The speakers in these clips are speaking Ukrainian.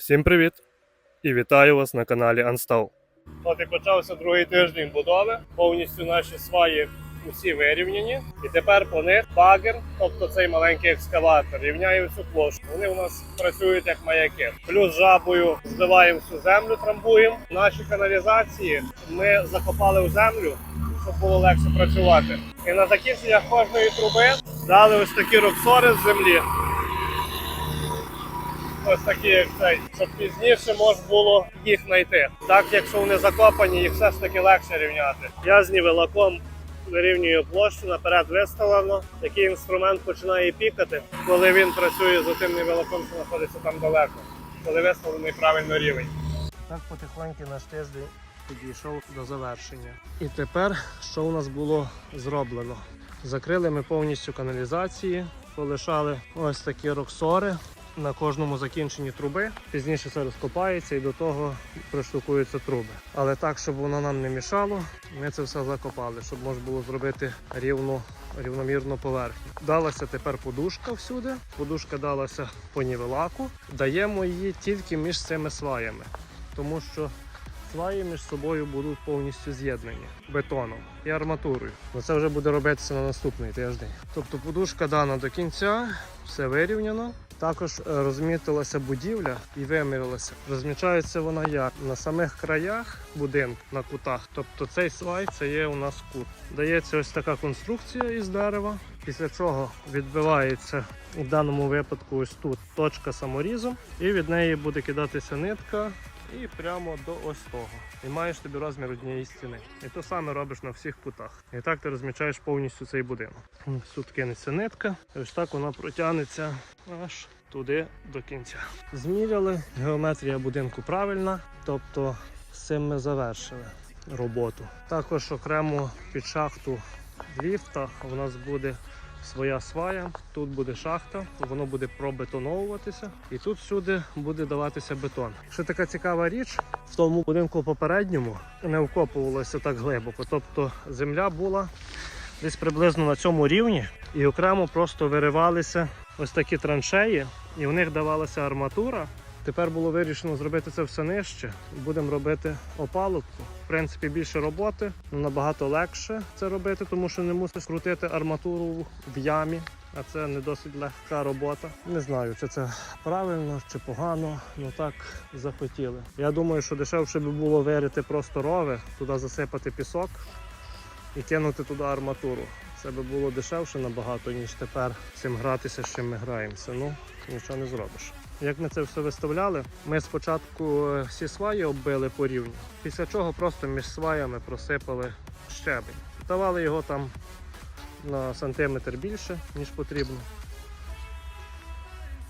Всім привіт! І вітаю вас на каналі Анстав. От і почався другий тиждень будови. Повністю наші сваї усі вирівняні. І тепер по них багер, тобто цей маленький екскаватор, рівняє всю площу. Вони у нас працюють як маяки. Плюс жабою збиваємо всю землю, трамбуємо. Наші каналізації ми закопали в землю, щоб було легше працювати. І на закінчення кожної труби дали ось такі роксори з землі ось такі, як цей, щоб пізніше можна було їх знайти. Так, якщо вони закопані, їх все ж таки легше рівняти. Я з нівелаком вирівнюю площу, наперед виставлено. Такий інструмент починає пікати, коли він працює з тим нівелаком, що знаходиться там далеко, коли виставлений правильно рівень. Так потихоньку наш тиждень підійшов до завершення. І тепер що у нас було зроблено? Закрили ми повністю каналізації, полишали ось такі роксори на кожному закінченні труби. Пізніше все розкопається і до того приштукуються труби. Але так, щоб воно нам не мішало, ми це все закопали, щоб можна було зробити рівну, рівномірну поверхню. Далася тепер подушка всюди. Подушка далася по нівелаку. Даємо її тільки між цими сваями, тому що сваї між собою будуть повністю з'єднані бетоном і арматурою. Ну це вже буде робитися на наступний тиждень. Тобто подушка дана до кінця, все вирівняно. Також е, розмітилася будівля і вимірилася. Розмічається вона як на самих краях будинку на кутах. Тобто цей слайд це є у нас кут. Дається ось така конструкція із дерева, після чого відбивається у даному випадку ось тут точка саморізу, і від неї буде кидатися нитка і прямо до ось того. І маєш тобі розмір однієї стіни. І то саме робиш на всіх кутах. І так ти розмічаєш повністю цей будинок. Тут кинеться нитка, і ось так вона протягнеться аж туди до кінця. Зміряли, геометрія будинку правильна, тобто з цим ми завершили роботу. Також окремо під шахту ліфта у нас буде своя свая, тут буде шахта, воно буде пробетоновуватися, і тут всюди буде даватися бетон. Ще така цікава річ, в тому будинку попередньому не вкопувалося так глибоко. Тобто земля була десь приблизно на цьому рівні, і окремо просто виривалися ось такі траншеї, і в них давалася арматура. Тепер було вирішено зробити це все нижче. Будемо робити опалубку. В принципі, більше роботи, ну, набагато легше це робити, тому що не мусиш крутити арматуру в ямі. А це не досить легка робота. Не знаю, чи це правильно чи погано. Ну так захотіли. Я думаю, що дешевше би було вирити просто рови, туди засипати пісок і кинути туди арматуру. Це би було дешевше набагато, ніж тепер цим гратися, з чим ми граємося. Ну, нічого не зробиш. Як ми це все виставляли, ми спочатку е, всі сваї оббили по рівню, після чого просто між сваями просипали щебень. Давали його там на сантиметр більше, ніж потрібно.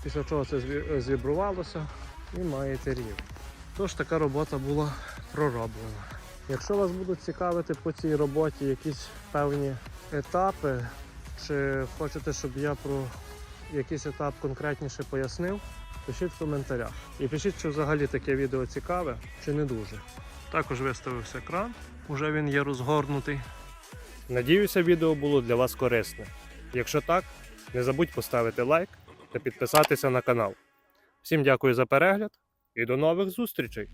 Після чого це зві- зібрувалося і маєте рівень. Тож така робота була пророблена. Якщо вас будуть цікавити по цій роботі якісь певні етапи, чи хочете, щоб я про якийсь етап конкретніше пояснив, пишіть в коментарях. І пишіть, чи взагалі таке відео цікаве, чи не дуже. Також виставився екран, уже він є розгорнутий. Надіюся, відео було для вас корисне. Якщо так, не забудь поставити лайк та підписатися на канал. Всім дякую за перегляд і до нових зустрічей!